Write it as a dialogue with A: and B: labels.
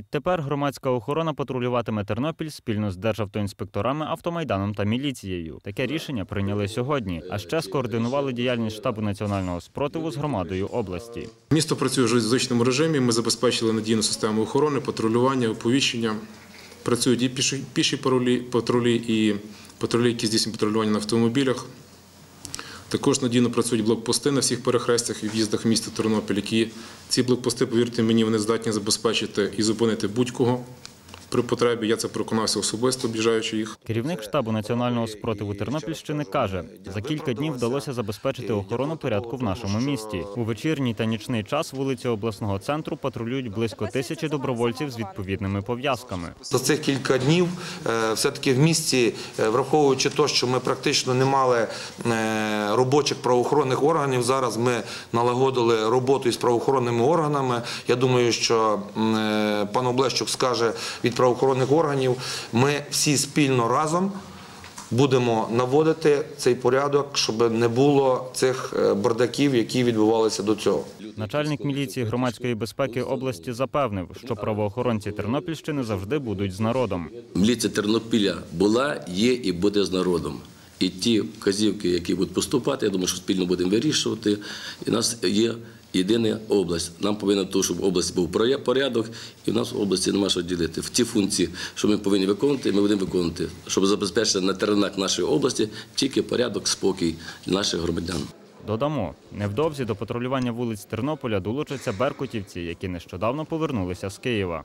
A: Відтепер громадська охорона патрулюватиме Тернопіль спільно з державтоінспекторами, автомайданом та міліцією. Таке рішення прийняли сьогодні. А ще скоординували діяльність штабу національного спротиву з громадою області.
B: Місто працює в звичному режимі. Ми забезпечили надійну систему охорони, патрулювання, оповіщення. Працюють і піші, піші патрулі, патрулі, і патрулі, які здійснюють патрулювання на автомобілях. Також надійно працюють блокпости на всіх перехрестях і в'їздах в місто Тернопіль, які ці блокпости, повірте мені, вони здатні забезпечити і зупинити будь-кого при потребі. Я це переконався особисто, об'їжджаючи їх.
A: Керівник штабу національного спротиву Тернопільщини каже: за кілька днів вдалося забезпечити охорону порядку в нашому місті. У вечірній та нічний час вулиці обласного центру патрулюють близько тисячі добровольців з відповідними пов'язками.
C: За цих кілька днів е, все-таки в місті, е, враховуючи те, що ми практично не мали е, робочих правоохоронних органів, зараз ми налагодили роботу із правоохоронними органами. Я думаю, що пан Облещук скаже від правоохоронних органів, ми всі спільно разом будемо наводити цей порядок, щоб не було цих е, бардаків, які відбувалися до цього.
A: Начальник міліції громадської безпеки області запевнив, що правоохоронці Тернопільщини завжди будуть з народом.
D: Міліція Тернопіля була, є і буде з народом. І ті вказівки, які будуть поступати, я думаю, що спільно будемо вирішувати. І нас є єдина область. Нам повинно то, щоб в області був поря- порядок, і в нас в області нема що ділити. В ті функції, що ми повинні виконувати, ми будемо виконувати, щоб забезпечити на теренах нашої області тільки порядок, спокій для наших громадян.
A: Додамо, невдовзі до патрулювання вулиць Тернополя долучаться беркутівці, які нещодавно повернулися з Києва.